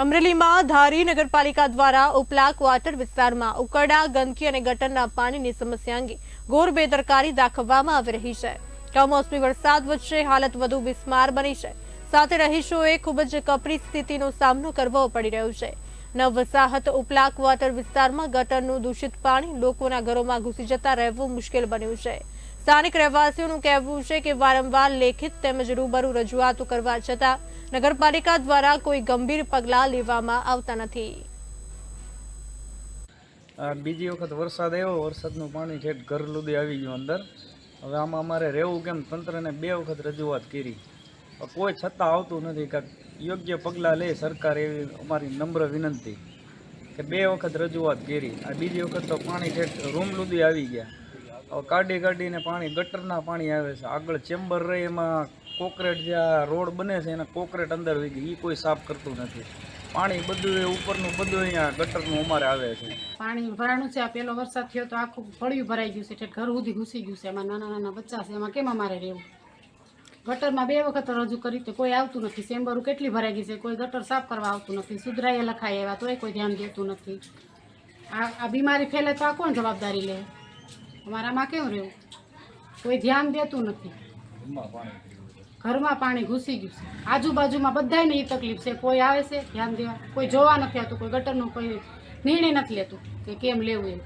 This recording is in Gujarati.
અમરેલીમાં ધારી નગરપાલિકા દ્વારા ઉપલા ક્વાર્ટર વિસ્તારમાં ઉકરડા, ગંદકી અને ગટરના પાણીની સમસ્યા અંગે ઘોર બેદરકારી દાખવવામાં આવી રહી છે. કમોસમી વરસાદ વચ્ચે હાલત વધુ બિસ્માર બની છે. સાથે રહીશોએ ખૂબ જ કપરી સ્થિતિનો સામનો કરવો પડી રહ્યો છે. નવ વસાહત ઉપલાક વોટર વિસ્તારમાં ગટરનું દૂષિત પાણી લોકોના ઘરોમાં ઘૂસી જતા રહેવું મુશ્કેલ બન્યું છે. સ્થાનિક રહેવાસીઓનું કહેવું છે કે વારંવાર લેખિત તેમજ રૂબરૂ રજૂઆતો કરવા છતાં નગરપાલિકા દ્વારા કોઈ ગંભીર પગલાં લેવામાં આવતા નથી. બીજી વખત વરસાદ આવ્યો, વરસાદનું પાણી છે ઘર લુદી આવી ગયું અંદર. હવે આમાં અમારે રહેવું કેમ? તંત્રને બે વખત રજૂઆત કરી. કોઈ છતાં આવતું નથી કે યોગ્ય પગલાં લે સરકાર એવી અમારી નમ્ર વિનંતી કે બે વખત રજૂઆત કરી. આ બીજી વખત તો પાણી ઠેઠ રૂમ લુદી આવી ગયા. હવે કાઢી કાઢીને પાણી, ગટરના પાણી આવે છે. આગળ ચેમ્બર રહે, એમાં કોકરેટ જે આ રોડ બને છે, એના કોકરેટ અંદર વહી ગઈ એ કોઈ સાફ કરતું નથી. પાણી બધું એ ઉપરનું બધું અહીંયા ગટરનું અમારે આવે છે. પાણી ભરાણું છે. આ પેલો વરસાદ થયો તો આખું ફળિયું ભરાઈ ગયું છે. એટલે ઘર સુધી ઘૂસી ગયું છે. એમાં નાના નાના બચ્ચા છે. એમાં કેમ અમારે રહેવું? ગટરમાં બે વખત રજૂ કરી તો કોઈ આવતું નથી. ચેમ્બરું કેટલી ભરાઈ ગઈ છે? કોઈ ગટર સાફ કરવા આવતું નથી. સુધરાએ લખાય એવા તોય કોઈ ધ્યાન દેતું નથી. આ આ બીમારી ફેલે તો આ કોણ જવાબદારી લે? અમારામાં કેવું રહેવું કોઈ ધ્યાન દેતું નથી. ઘરમાં પાણી ઘૂસી ગયું છે. આજુબાજુમાં બધાને એ તકલીફ છે. કોઈ આવે છે? ધ્યાન દેવા. કોઈ જોવા નથી આવતું. કોઈ ગટરનું કોઈ નિર્ણય નથી લેતું કે કેમ લેવું એમ.